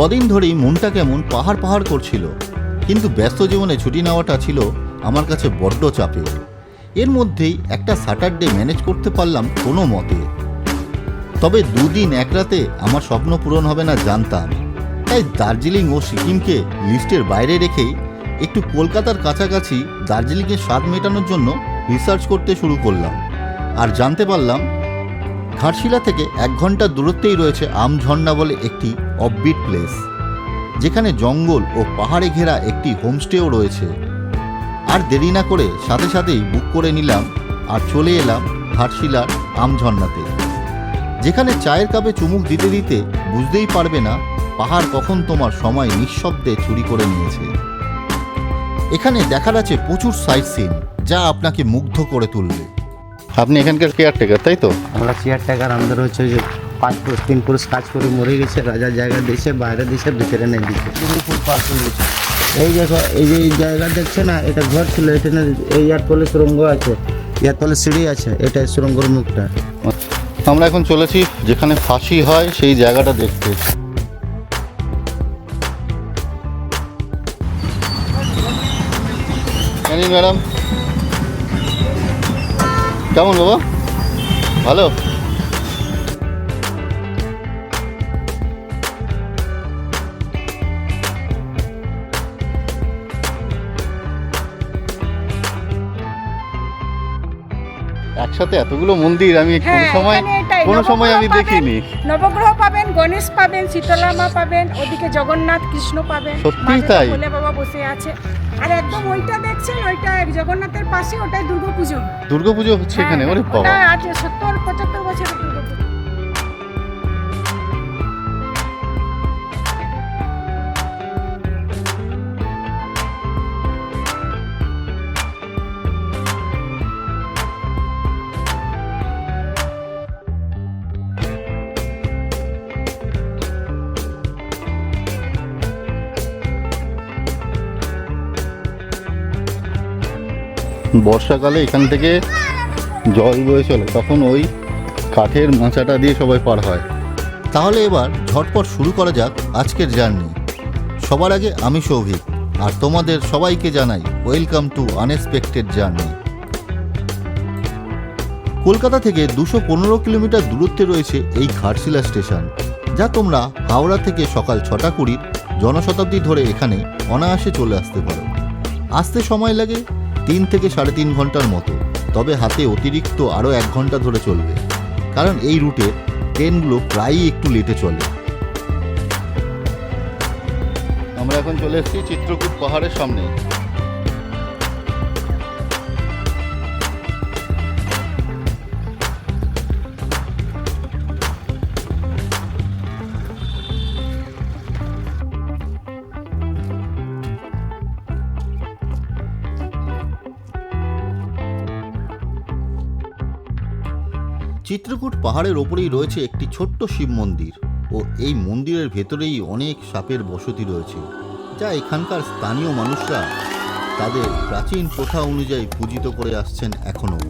কদিন ধরেই মনটা কেমন পাহাড় পাহাড় করছিল। কিন্তু ব্যস্ত জীবনে ছুটি নেওয়াটা ছিল আমার কাছে বড্ড চাপের। এর মধ্যেই একটা স্যাটারডে ম্যানেজ করতে পারলাম কোনো মতে। তবে দুদিন এক রাতে আমার স্বপ্ন পূরণ হবে না জানতাম। তাই দার্জিলিং ও সিকিমকে লিস্টের বাইরে রেখেই একটু কলকাতার কাছাকাছি দার্জিলিংয়ের স্বাদ মেটানোর জন্য রিসার্চ করতে শুরু করলাম। আর জানতে পারলাম ঘাটশিলা থেকে এক ঘণ্টার দূরত্বেই রয়েছে আমঝর্ণা বলে একটি অফবিট প্লেস যেখানে জঙ্গল ও পাহাড়ে ঘেরা একটি হোমস্টেও রয়েছে। আর দেরি না করে সাথে সাথেই বুক করে নিলাম আর চলে এলাম ঘাটশিলার আমঝর্ণাতে যেখানে চায়ের কাপে চুমুক দিতে দিতে বুঝতেই পারবে না পাহাড় কখন তোমার সময় নিঃশব্দে চুরি করে নিয়েছে। এখানে দেখার আছে প্রচুর সাইট সিন যা আপনাকে মুগ্ধ করে তুলবে। আপনি এখানকার কেয়ারটেকার তাই তো? আমরা চেয়ার টাকার আমাদের হচ্ছে যে পাঁচ পুরুষ তিন পুরুষ কাজ করে মরে গেছে রাজার জায়গা দিয়েছে বাইরে দিয়েছে। ভিতরে নেই হয়ে এই দেখো এই যে এই জায়গা দেখছে না এটা ঘর ছিল এখানে এই ইয়ার তলে সুরঙ্গ আছে ইয়ার তলে সিঁড়ি আছে এটা সুরঙ্গর মুখটা। আমরা এখন চলেছি যেখানে ফাঁসি হয় সেই জায়গাটা দেখতে। ম্যাডাম। কেমন বাবা? ভালো? একসাথে এতগুলো মন্দির আমি কোনো হ্যাঁ, সময় কোনো সময় আমি নবগ্রহ পাবেন। দেখিনি নবগ্রহ পাবেন গণেশ পাবেন শীতলামা পাবেন ওদিকে জগন্নাথ কৃষ্ণ পাবেন। সত্যি তাই? ভোলে বাবা বসে আছে। আর একদম ওইটা দেখছেন ওইটা জগন্নাথের পাশে ওটাই দুর্গাপুজো। দুর্গাপুজো হচ্ছে এখানে ওরে বাবা। আছে সত্তর পঁচাত্তর বছর দুর্গাপুজো। বর্ষাকালে এখান থেকে জল বয়ে চলে, তখন ওই কাঠের মাচাটা দিয়ে সবাই পার হয়। তাহলে এবার ঝটপট শুরু করা যাক আজকের জার্নি। সবার আগে আমি সৌভিক আর তোমাদের সবাইকে জানাই welcome to unexpected journey. Kolkata থেকে দুশো পনেরো কিলোমিটার দূরত্বে রয়েছে এই ঘাটশিলা স্টেশন, যা তোমরা হাওড়া থেকে সকাল ছটা কুড়ির জনশতাব্দী ধরে এখানে অনায়াসে চলে আসতে পারো। আসতে সময় লাগে তিন থেকে সাড়ে তিন ঘণ্টার মতো, তবে হাতে অতিরিক্ত আরও এক ঘণ্টা ধরে চলবে। কারণ এই রুটে ট্রেনগুলো প্রায়ই একটু লেটে চলে। আমরা এখন চলে এসেছি চিত্রকূট পাহাড়ের সামনে। চিত্রকূট পাহাড়ের ওপরেই রয়েছে একটি ছোট্ট শিব মন্দির ও এই মন্দিরের ভেতরেই অনেক সাপের বসতি রয়েছে, যা এখানকার স্থানীয় মানুষরা তাদের প্রাচীন প্রথা অনুযায়ী পূজিত করে আসছেন এখনও।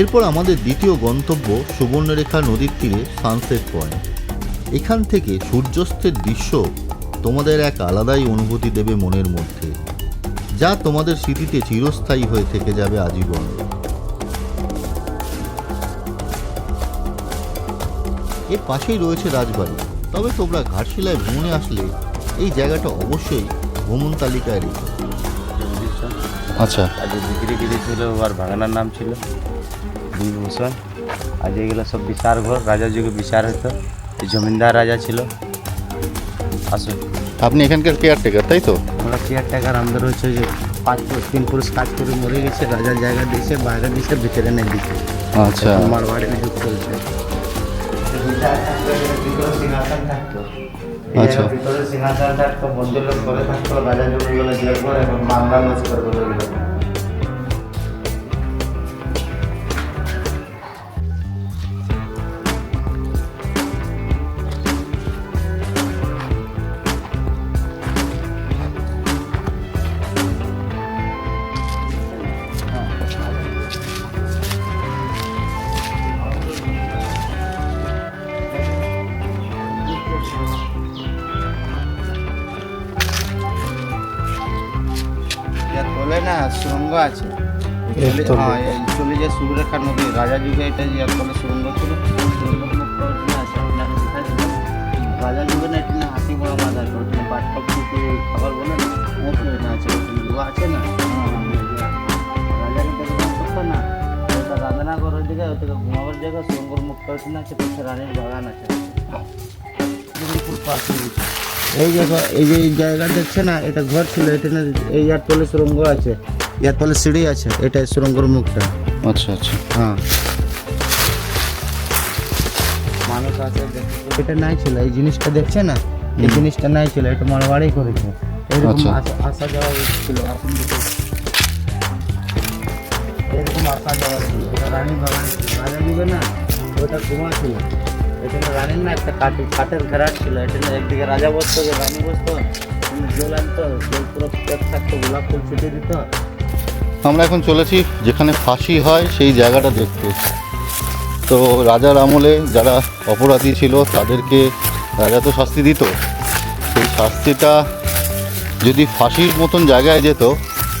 এরপর আমাদের দ্বিতীয় গন্তব্য সুবর্ণরেখা নদীর তীরে সানসেট পয়েন্ট এখান থেকে সূর্যাস্তের দৃশ্য তোমাদের এক আলাদাই অনুভূতি দেবে মনের মধ্যে যা তোমাদের স্মৃতিতে চিরস্থায়ী হয়ে থেকে যাবে আজীবন। এর পাশেই রয়েছে রাজবাড়ি তবে তোমরা ঘাটশিলায় ভ্রমণে আসলে এই জায়গাটা অবশ্যই ভ্রমণ তালিকায় রেখো। আচ্ছা। আগে বিক্রি ছিল আর ভাঙানার নাম ছিল। বিভূষণ আজ এগুলো সব বিচার ঘর রাজা যুগে বিচার হতো জমিদার রাজা ছিল। আসুন। আপনি এখানকার কেয়ারটেকার তাই তো? আমরা কেয়ারটেকার আমাদের হচ্ছে যে পাঁচ তিন পুরুষ কাজ করে মরে গেছে রাজার জায়গা দিয়েছে বাইরে দিয়েছে ভিতরে নেই দিচ্ছে আচ্ছা। আমার বাড়ি যুগ চলছে সিংহাসন থাকতো। আচ্ছা। ভিতরে সিংহাসন থাকতো বন্ধু লোক করে থাকতো রাজা জমিগুলো জেল করে এখন বাংলা লোক করে। ইয়ার বলে সুরঙ্গ ছিল সুরঙ্গ মুক্ত না আছে আপনার কোথায় ছিল? রাজা না এটা না হাতি বড় মাদার করছিল পাটপক কুকুর খাবার বলে না ওখানে এটা আছে ওখানে আছে না ওটা জায়গা ওটা ঘুমাবার জায়গা সুরঙ্গর মুক্ত হচ্ছে আছে রানীর বাগান আছে। এই জায়গা এই যে এই জায়গা দেখছে না এটা ঘর ছিল এটা এই তলে সুরঙ্গ আছে ইয়ার তলে সিঁড়ি আছে এটা সুরঙ্গর মুখটা আচ্ছা আচ্ছা হ্যাঁ মানুষ আছে এটা নাই ছিল এই জিনিসটা দেখছে না? এই জিনিসটা নাই ছিল এটা মারবাড়ি করেছে। এরকম আচ্ছা। আসা- আসা যাওয়া ছিল দেখুন। এরকম আসা যাওয়া ছিল এটা রানীর বাগান রাজা যুগে না ওটা ঘুমা ছিল। এখানে রানীর না একটা কাঠ কাঠের ঘেরাট ছিল। এখানে একদিকে রাজা বসতো যে রানী বসতো। এখানে জল আনতো জল পুরো পেট থাকতো গোলাপ ফুল ছিটিয়ে দিত। আমরা এখন চলেছি যেখানে ফাঁসি হয় সেই জায়গাটা দেখতে। তো রাজার আমলে যারা অপরাধী ছিল, তাদেরকে রাজা তো শাস্তি দিত। সেই শাস্তিটা যদি ফাঁসির মতন জায়গায় যেত,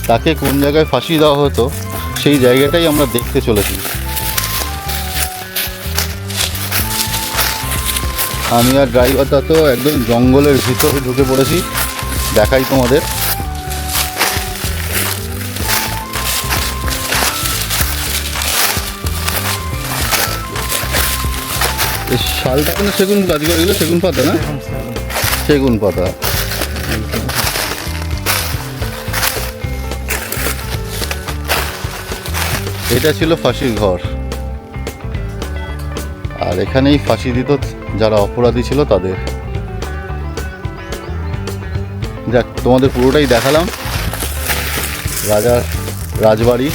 তাকে কোন জায়গায় ফাঁসি দেওয়া হতো, সেই জায়গাটাই আমরা দেখতে চলেছি। আমি আর ড্রাইভারটা তো একদম জঙ্গলের ভিতরে ঢুকে পড়েছি, দেখাই তোমাদের। শালটা কোনো সেগুন গাছ এগুলো সেগুন পাতা না? সেগুন পাতা। এটা ছিল ফাঁসির ঘর। আর এখানেই ফাঁসি দিত যারা অপরাধী ছিল তাদের। যাক, তোমাদের পুরোটাই দেখালাম। রাজার রাজবাড়ি।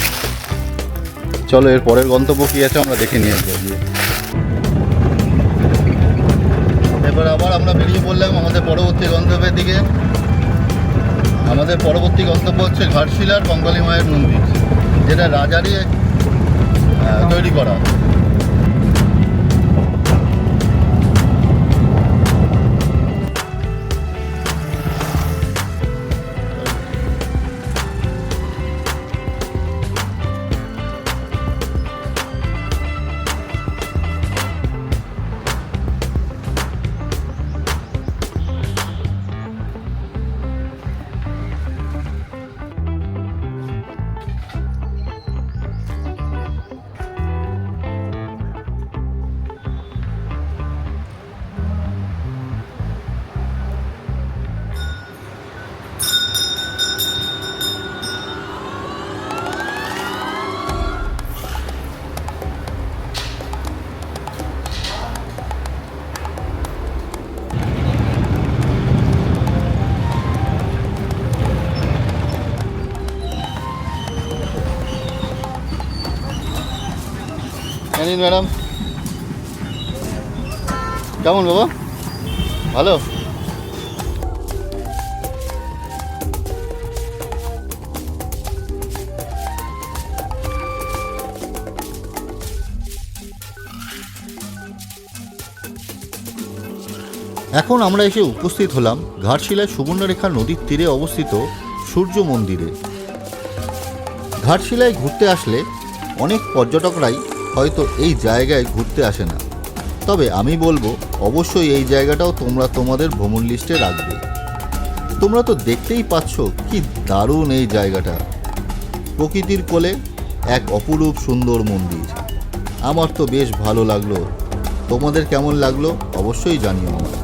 চলো, এর পরের গন্তব্য কি আছে আমরা দেখে নিয়ে আসব আমরা বেরিয়ে পড়লাম আমাদের পরবর্তী গন্তব্যের দিকে। আমাদের পরবর্তী গন্তব্য হচ্ছে ঘাটশিলার বঙ্গালী মায়ের মন্দির, যেটা রাজারই তৈরি করা। জানিন ম্যাডাম। কেমন বাবা? ভালো? এখন আমরা এসে উপস্থিত হলাম ঘাটশিলায় সুবর্ণরেখা নদীর তীরে অবস্থিত সূর্য মন্দিরে। ঘাটশিলায় ঘুরতে আসলে অনেক পর্যটকরাই হয়তো এই জায়গায় ঘুরতে আসে না। তবে আমি বলব, অবশ্যই এই জায়গাটাও তোমরা তোমাদের ভ্রমণ লিস্টে রাখবে। তোমরা তো দেখতেই পাচ্ছ কি দারুণ এই জায়গাটা। প্রকৃতির কোলে এক অপরূপ সুন্দর মন্দির। আমার তো বেশ ভালো লাগল। তোমাদের কেমন লাগল অবশ্যই জানিও আমায়।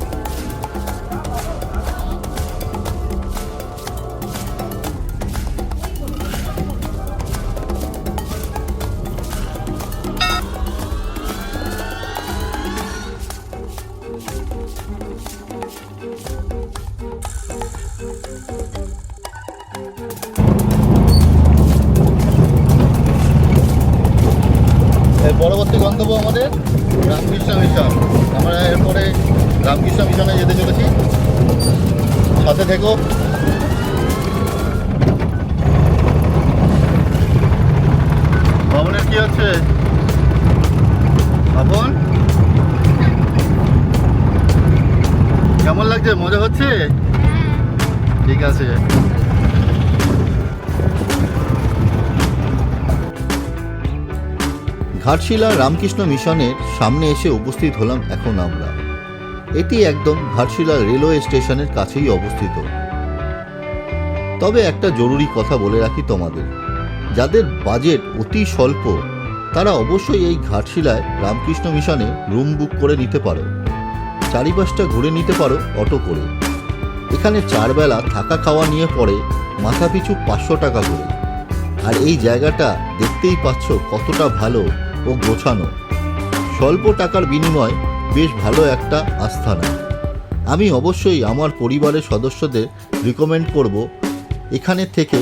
কেমন লাগছে? মজা হচ্ছে? ঠিক আছে। ঘাটশিলা রামকৃষ্ণ মিশনের সামনে এসে উপস্থিত হলাম এখন আমরা। এটি একদম ঘাটশিলা রেলওয়ে স্টেশনের কাছেই অবস্থিত। তবে একটা জরুরি কথা বলে রাখি তোমাদের। যাদের বাজেট অতি স্বল্প তারা অবশ্যই এই ঘাটশিলায় রামকৃষ্ণ মিশনে রুম বুক করে নিতে পারো। চারিপাশটা ঘুরে নিতে পারো অটো করে। এখানে চারবেলা থাকা খাওয়া নিয়ে পড়ে মাথাপিছু পাঁচশো টাকা করে। আর এই জায়গাটা দেখতেই পাচ্ছ কতটা ভালো ও গোছানো। স্বল্প টাকার বিনিময় বেশ ভালো একটা আস্থানা আমি অবশ্যই আমার পরিবারের সদস্যদের রিকমেন্ড করব এখানে থেকে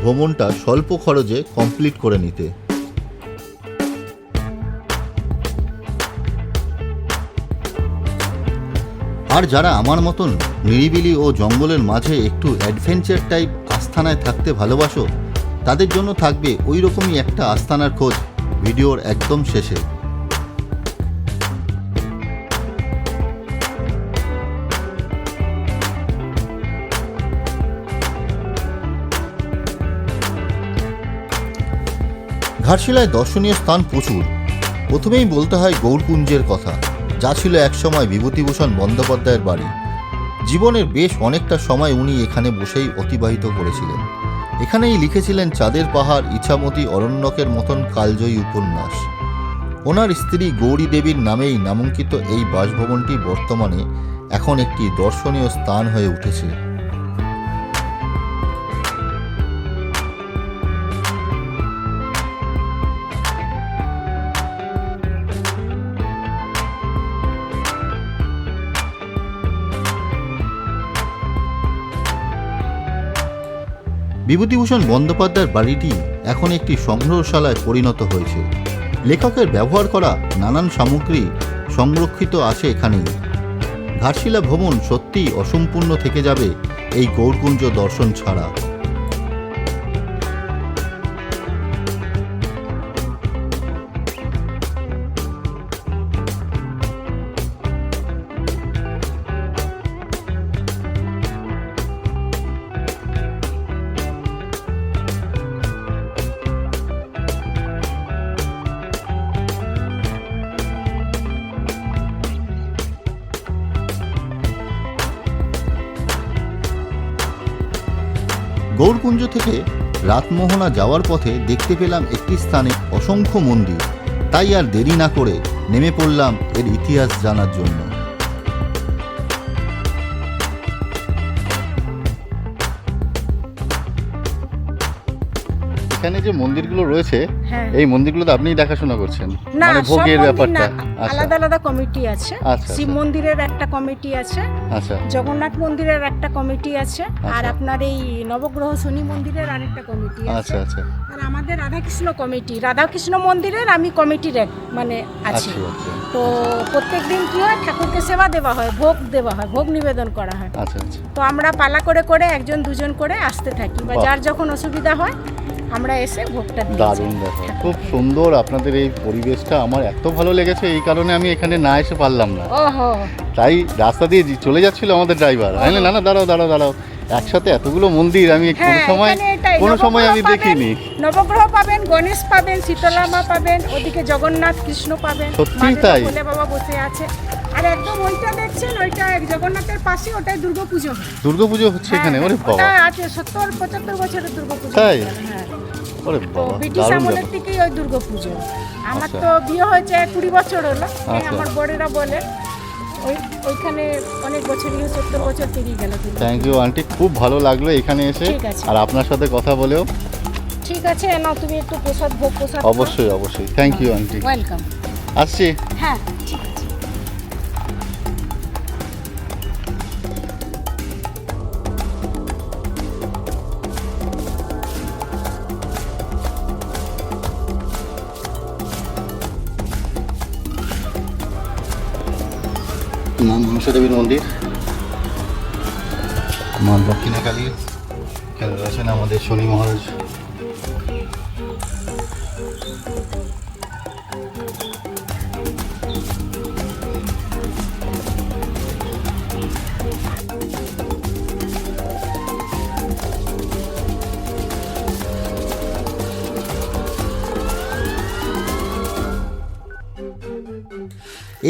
ভ্রমণটা স্বল্প খরচে কমপ্লিট করে নিতে। আর যারা আমার মতন নিরিবিলি ও জঙ্গলের মাঝে একটু অ্যাডভেঞ্চার টাইপ আস্থানায় থাকতে ভালোবাসো, তাদের জন্য থাকবে ওই রকমই একটা আস্থানার খোঁজ ভিডিওর একদম শেষে। ঘাটশিলায় দর্শনীয় স্থান প্রচুর। প্রথমেই বলতে হয় গৌরকুঞ্জের কথা। যা ছিল একসময় বিভূতিভূষণ বন্দ্যোপাধ্যায়ের বাড়ি। জীবনের বেশ অনেকটা সময় উনি এখানে বসেই অতিবাহিত করেছিলেন। এখানেই লিখেছিলেন চাঁদের পাহাড়, ইছামতি, অরণ্যকের মতন কালজয়ী উপন্যাস। ওনার স্ত্রী গৌরী দেবীর নামেই নামাঙ্কিত এই বাসভবনটি বর্তমানে এখন একটি দর্শনীয় স্থান হয়ে উঠেছে। বিভূতিভূষণ বন্দ্যোপাধ্যায়ের বাড়িটি এখন একটি সংগ্রহশালায় পরিণত হয়েছে। লেখকের ব্যবহার করা নানান সামগ্রী সংরক্ষিত আছে এখানেই। ঘাটশিলা ভ্রমণ সত্যিই অসম্পূর্ণ থেকে যাবে এই গৌরকুঞ্জ দর্শন ছাড়া। গৌরকুঞ্জ থেকে রাতমোহনা যাওয়ার পথে দেখতে পেলাম একটি স্থানে অসংখ্য মন্দির। তাই আর দেরি না করে নেমে পড়লাম এর ইতিহাস জানার জন্য। এখানে যে মন্দিরগুলো রয়েছে এই মন্দিরগুলো তো আপনিই দেখাশোনা করছেন? না মানে ভোগের ব্যাপারটা না আচ্ছা আলাদা আলাদা কমিটি আছে। আচ্ছা, শিব আচ্ছা। মন্দিরের একটা কমিটি আছে আচ্ছা। জগন্নাথ মন্দিরের একটা কমিটি আছে আর। আপনার এই নবগ্রহ শনি মন্দিরের আরেকটা কমিটি আছে। আচ্ছা আচ্ছা। আর আমাদের রাধাকৃষ্ণ কমিটি রাধাকৃষ্ণ মন্দিরের আমি কমিটির এক মানে আছি। তো প্রত্যেক দিন কি হয় ঠাকুরকে সেবা দেওয়া হয় ভোগ দেওয়া হয় ভোগ নিবেদন করা হয়। আচ্ছা আচ্ছা। তো আমরা পালা করে করে একজন দুজন করে আসতে থাকি বা যার যখন অসুবিধা হয় আমরা এসে ভোগটা দারুণ ব্যাপার। খুব সুন্দর আপনাদের এই পরিবেশটা। আমার এত ভালো লেগেছে এই কারণে আমি এখানে না এসে পারলাম না। তাই রাস্তা দিয়ে চলে যাচ্ছিল আমাদের ড্রাইভার আমি বললাম, না না দাঁড়াও দাঁড়াও দাঁড়াও। একসাথে এতগুলো মন্দির আমি কোনো হ্যাঁ সময় কোনো সময় আমি দেখিনি। নবগ্রহ পাবেন গণেশ পাবেন শীতলামা পাবেন ওদিকে জগন্নাথ কৃষ্ণ পাবেন সত্যিই মাঝে তাই? বাবা বসে আছে। আর একদম ওইটা দেখছেন ওইটা জগন্নাথের পাশে ওটাই দুর্গাপুজো হয়। দুর্গাপুজো হচ্ছে এখানে? ওরে হ্যাঁ, বাবা। আছে সত্তর পঁচাত্তর বছরের দুর্গাপুজো তাই? হ্যাঁ। ওরে বাবা ব্রিটিশ আমলের থেকেই ওই দুর্গাপুজো। আমার আচ্ছা। তো বিয়ে হয়েছে কুড়ি বছর হলো আচ্ছা। আমার বড়েরা বলে। ওই ওইখানে অনেক বছরই সত্তর বছর পেরিয়ে গেল থ্যাংক ইউ আন্টি খুব ভালো লাগল এখানে এসে। আর আপনার সাথে কথা বলেও। ঠিক আছে নাও তুমি একটু প্রসাদ ভোগ প্রসাদ অবশ্যই অবশ্যই। থ্যাংক ইউ আন্টি ওয়েলকাম আসছি। হ্যাঁ ঠিক। মনসা দেবীর মন্দির। মা দক্ষিণা কালী এখানে রয়েছেন আমাদের শনি মহারাজ।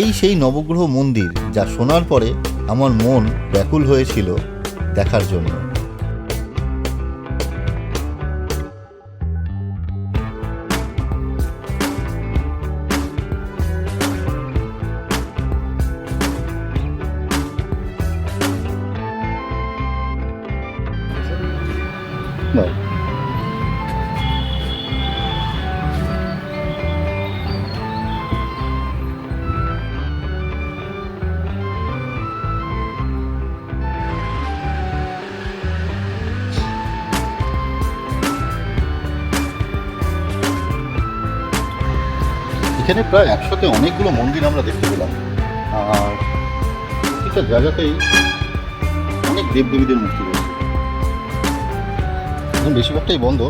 এই সেই নবগ্রহ মন্দির যা শোনার পরে আমার মন ব্যাকুল হয়েছিল দেখার জন্য। এখানে প্রায় একসাথে অনেকগুলো মন্দির আমরা দেখতে পেলাম। আর প্রতিটা জায়গাতেই অনেক দেবদেবীদের মূর্তি রয়েছে। এখন বেশিরভাগটাই বন্ধ।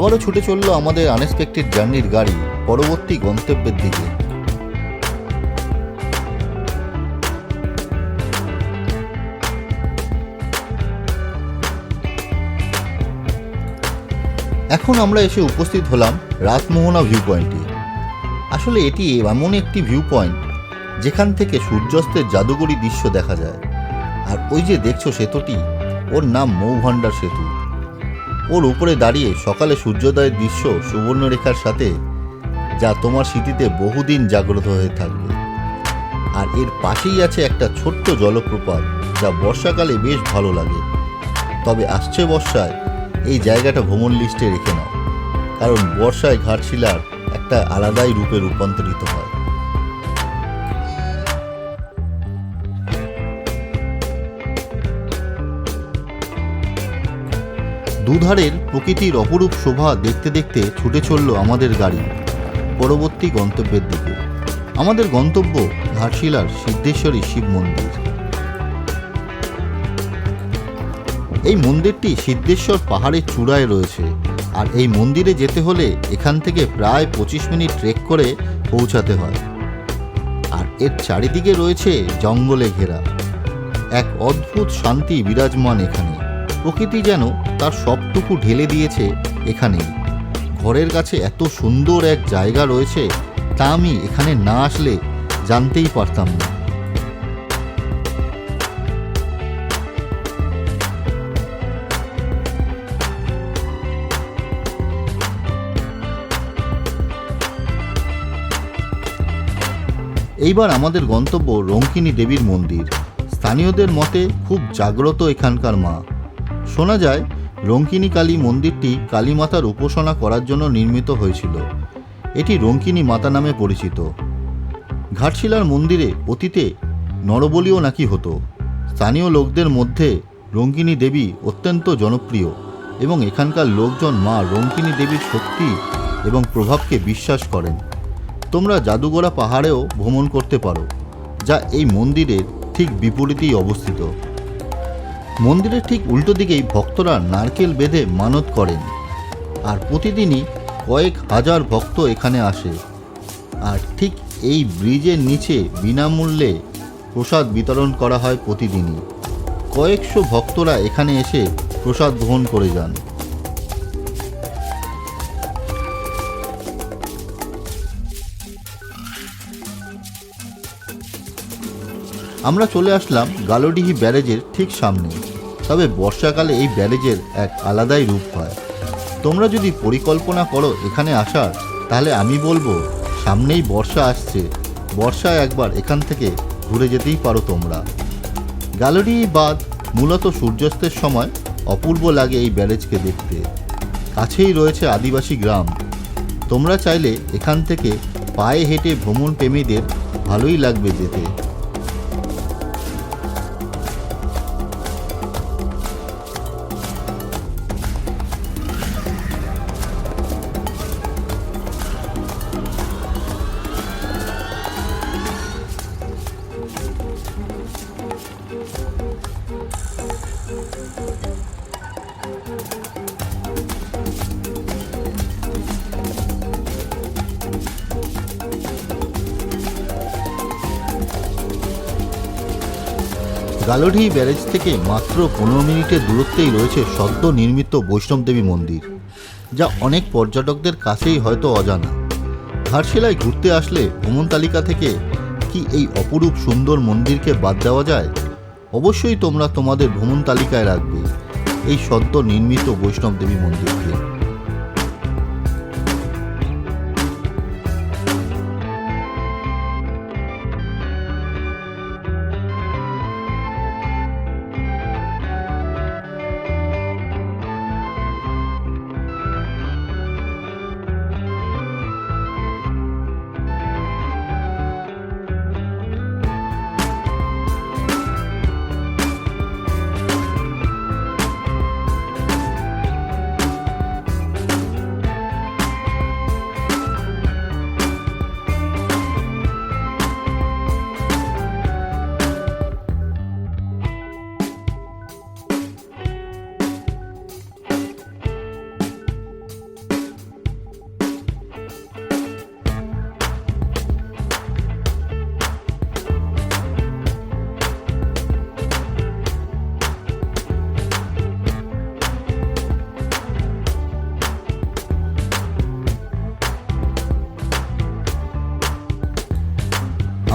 আবারও ছুটে চলল আমাদের আনএক্সপেক্টেড জার্নির গাড়ি পরবর্তী গন্তব্যের দিকে। এখন আমরা এসে উপস্থিত হলাম রাতমোহনা ভিউ পয়েন্টে আসলে এটি এমন একটি ভিউ পয়েন্ট যেখান থেকে সূর্যাস্তের জাদুকরী দৃশ্য দেখা যায়। আর ওই যে দেখছ সেতুটি, ওর নাম মৌভান্ডার সেতু। ওর উপরে দাঁড়িয়ে সকালে সূর্যোদয়ের দৃশ্য সুবর্ণরেখার সাথে যা তোমার স্মৃতিতে বহুদিন জাগ্রত হয়ে থাকবে। আর এর পাশেই আছে একটা ছোট্ট জলপ্রপাত যা বর্ষাকালে বেশ ভালো লাগে। তবে আসছে বর্ষায় এই জায়গাটা ভ্রমণ লিস্টে রেখে নাও। কারণ বর্ষায় ঘাটশিলার একটা আলাদাই রূপে রূপান্তরিত হয়। দুধারের প্রকৃতির অপরূপ শোভা দেখতে দেখতে ছুটে চলল আমাদের গাড়ি, পরবর্তী গন্তব্যের দিকে। আমাদের গন্তব্য ঘাটশিলার সিদ্ধেশ্বরী শিব মন্দির। এই মন্দিরটি সিদ্ধেশ্বর পাহাড়ের চূড়ায় রয়েছে, আর এই মন্দিরে যেতে হলে এখান থেকে প্রায় পঁচিশ মিনিট ট্রেক করে পৌঁছাতে হয়। আর এর চারিদিকে রয়েছে জঙ্গলে ঘেরা। এক অদ্ভুত শান্তি বিরাজমান এখানে। প্রকৃতি যেন তার সবটুকু ঢেলে দিয়েছে এখানেই। ঘরের কাছে এত সুন্দর এক জায়গা রয়েছে, তা আমি এখানে না আসলে জানতেই পারতাম না। এইবার আমাদের গন্তব্য রঙ্কিনী দেবীর মন্দির। স্থানীয়দের মতে খুব জাগ্রত এখানকার মা। শোনা যায়, রঙ্কিনী কালী মন্দিরটি কালী মাতার উপাসনা করার জন্য নির্মিত হয়েছিল। এটি রঙ্কিনী মাতা নামে পরিচিত। ঘাটশিলার মন্দিরে অতীতে নরবলিও নাকি হতো। স্থানীয় লোকদের মধ্যে রঙ্কিনী দেবী অত্যন্ত জনপ্রিয় এবং এখানকার লোকজন মা রঙ্কিনী দেবীর শক্তি এবং প্রভাবকে বিশ্বাস করেন। তোমরা জাদুগোড়া পাহাড়েও ভ্রমণ করতে পারো, যা এই মন্দিরের ঠিক বিপরীতেই অবস্থিত। মন্দিরের ঠিক উল্টো দিকেই ভক্তরা নারকেল বেঁধে মানত করেন। আর প্রতিদিনই কয়েক হাজার ভক্ত এখানে আসে। আর ঠিক এই ব্রিজের নিচে বিনামূল্যে প্রসাদ বিতরণ করা হয় প্রতিদিনই। কয়েকশো ভক্তরা এখানে এসে প্রসাদ গ্রহণ করে যান। আমরা চলে আসলাম গালোডিহি ব্যারেজের ঠিক সামনে। তবে বর্ষাকালে এই ব্যারেজের এক আলাদাই রূপ হয়। তোমরা যদি পরিকল্পনা করো এখানে আসার, তাহলে আমি বলব, সামনেই বর্ষা আসছে। বর্ষায় একবার এখান থেকে ঘুরে যেতেই পারো তোমরা। গ্যালারি বাদ, মূলত সূর্যাস্তের সময় অপূর্ব লাগে এই ব্যারেজকে দেখতে। কাছেই রয়েছে আদিবাসী গ্রাম। তোমরা চাইলে এখান থেকে পায়ে হেঁটে ভ্রমণ প্রেমীদের ভালোই লাগবে যেতে। গালোঢি ব্যারেজ থেকে মাত্র পনেরো মিনিটের দূরত্বেই রয়েছে সদ্য নির্মিত বৈষ্ণবদেবী মন্দির, যা অনেক পর্যটকদের কাছেই হয়তো অজানা। ঘাটশিলায় ঘুরতে আসলে ভ্রমণ তালিকা থেকে কি এই অপরূপ সুন্দর মন্দিরকে বাদ দেওয়া যায়? অবশ্যই তোমরা তোমাদের ভ্রমণ তালিকায় রাখবে এই সদ্য নির্মিত বৈষ্ণবদেবী মন্দিরকে।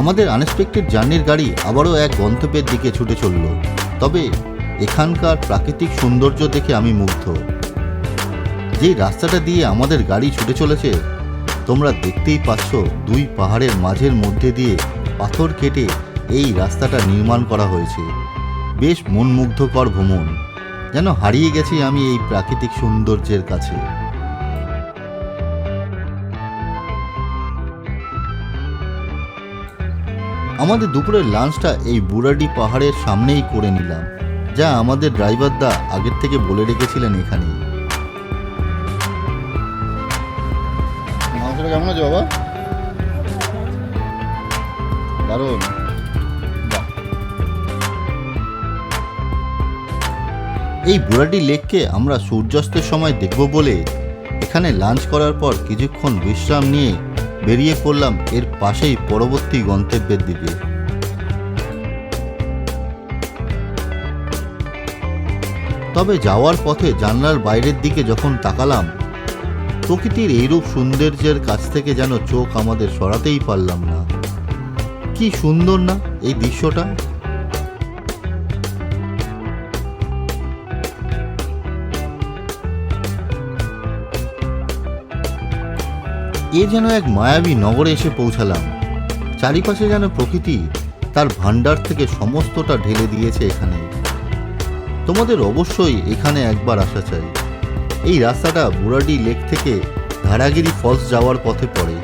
আমাদের আনএক্সপেক্টেড জার্নির গাড়ি আবারও এক গন্তব্যের দিকে ছুটে চলল। তবে এখানকার প্রাকৃতিক সৌন্দর্য দেখে আমি মুগ্ধ। যে রাস্তাটা দিয়ে আমাদের গাড়ি ছুটে চলেছে, তোমরা দেখতেই পাচ্ছ দুই পাহাড়ের মাঝের মধ্যে দিয়ে পাথর কেটে এই রাস্তাটা নির্মাণ করা হয়েছে। বেশ মনমুগ্ধকর ভ্রমণ। যেন হারিয়ে গেছি আমি এই প্রাকৃতিক সৌন্দর্যের কাছে। আমাদের দুপুরের লাঞ্চটা এই বুড়াডি পাহাড়ের সামনেই করে নিলাম, যা আমাদের ড্রাইভার দা আগের থেকে বলে রেখেছিলেন এখানেই। মাংসটা কেমন আছে বাবা? দারুণ। এই বুড়াডি লেককে আমরা সূর্যাস্তের সময় দেখব বলে এখানে লাঞ্চ করার পর কিছুক্ষণ বিশ্রাম নিয়ে বেরিয়ে পড়লাম এর পাশেই পরবর্তী গন্তব্যের দিকে। তবে যাওয়ার পথে জানলার বাইরের দিকে যখন তাকালাম, প্রকৃতির এইরূপ সৌন্দর্যের কাছ থেকে যেন চোখ আমাদের সরাতেই পারলাম না। কি সুন্দর না এই দৃশ্যটা! এ যেন এক মায়াবী নগরে এসে পৌঁছালাম। চারিপাশে যেন প্রকৃতি তার ভান্ডার থেকে সমস্তটা ঢেলে দিয়েছে এখানে। তোমাদের অবশ্যই এখানে একবার আসা চাই। এই রাস্তাটা বুড়াডি লেক থেকে ধারাগিরি ফলস যাওয়ার পথে পড়ে।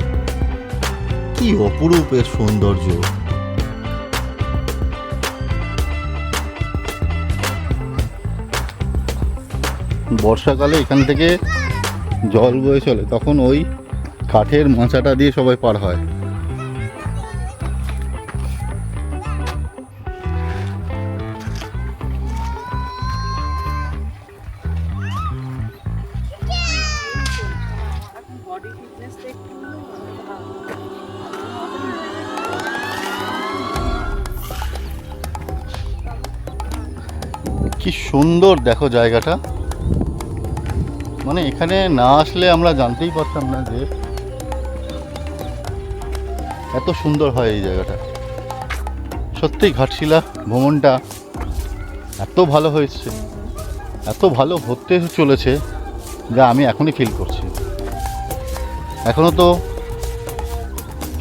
কি অপরূপ এর সৌন্দর্য। বর্ষাকালে এখান থেকে জল বয়ে চলে, তখন ওই কাঠের মাচাটা দিয়ে সবাই পার হয়। কি সুন্দর দেখো জায়গাটা। মানে এখানে না আসলে আমরা জানতেই পারতাম না যে এত সুন্দর হয় এই জায়গাটা। সত্যিই ঘাটশিলা ভ্রমণটা এত ভালো হয়েছে, এত ভালো হতে চলেছে যা আমি এখনই ফিল করছি। এখনও তো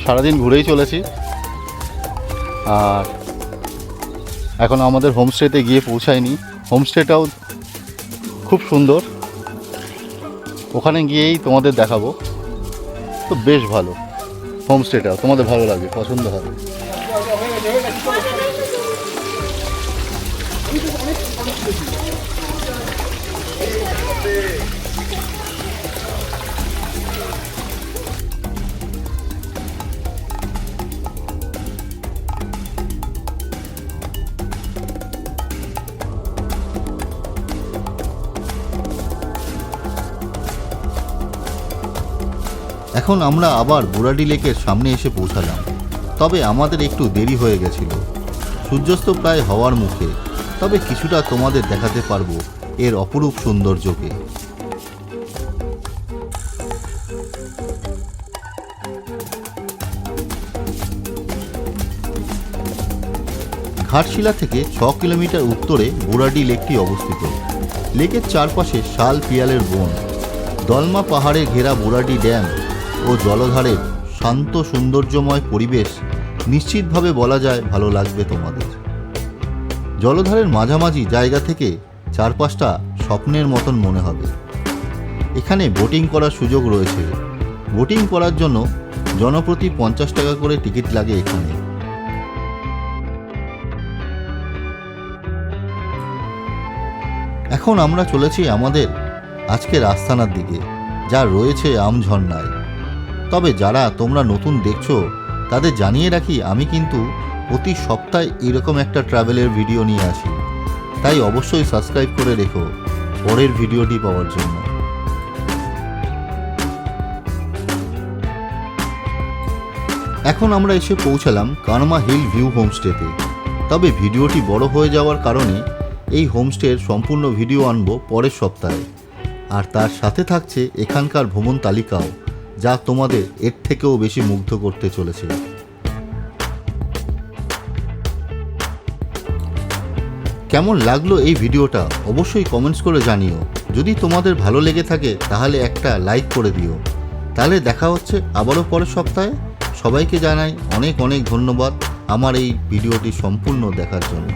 সারাদিন ঘুরেই চলেছি। আর এখন আমাদের হোমস্টেতে গিয়ে পৌঁছায়নি। হোমস্টেটাও খুব সুন্দর। ওখানে গিয়েই তোমাদের দেখাবো। তো বেশ ভালো। হোমস্টেটাও তোমাদের ভালো লাগবে পছন্দ হবে এখন আমরা আবার বুরাডি লেকের সামনে এসে পৌঁছালাম। তবে আমাদের একটু দেরি হয়ে গেছিল। সূর্যাস্ত প্রায় হওয়ার মুখে, তবে কিছুটা তোমাদের দেখাতে পারব এর অপরূপ সৌন্দর্যকে। ঘাটশিলা থেকে ছ কিলোমিটার উত্তরে বুরাডি লেকটি অবস্থিত। লেকের চারপাশে শাল, পিয়ালের বন। দলমা পাহাড়ে ঘেরা বুরাডি ড্যাম ও জলধারের শান্ত সৌন্দর্যময় পরিবেশ নিশ্চিতভাবে বলা যায় ভালো লাগবে তোমাদের। জলধারের মাঝামাঝি জায়গা থেকে চারপাশটা স্বপ্নের মতন মনে হবে। এখানে বোটিং করার সুযোগ রয়েছে। বোটিং করার জন্য জনপ্রতি পঞ্চাশ টাকা করে টিকিট লাগে এখানে। এখন আমরা চলেছি আমাদের আজকের আস্তানার দিকে, যা রয়েছে আমঝর্ণায় তবে যারা তোমরা নতুন দেখছ, তাদের জানিয়ে রাখি আমি কিন্তু প্রতি সপ্তাহে এরকম একটা ট্রাভেলের ভিডিও নিয়ে আসি। তাই অবশ্যই সাবস্ক্রাইব করে রেখো পরের ভিডিওটি পাওয়ার জন্য। এখন আমরা এসে পৌঁছালাম কানমা হিল ভিউ হোমস্টেতে। তবে ভিডিওটি বড় হয়ে যাওয়ার কারণে এই হোমস্টের সম্পূর্ণ ভিডিও আনব পরের সপ্তাহে। আর তার সাথে থাকছে এখানকার ভ্রমণ তালিকাও। যা তোমাদের এর থেকেও বেশি মুগ্ধ করতে চলেছে। কেমন লাগল এই ভিডিওটা অবশ্যই কমেন্টস করে জানিও। যদি তোমাদের ভালো লেগে থাকে, তাহলে একটা লাইক করে দিও। তাহলে দেখা হচ্ছে আবারও পরের সপ্তাহে। সবাইকে জানাই অনেক অনেক ধন্যবাদ আমার এই ভিডিওটি সম্পূর্ণ দেখার জন্য।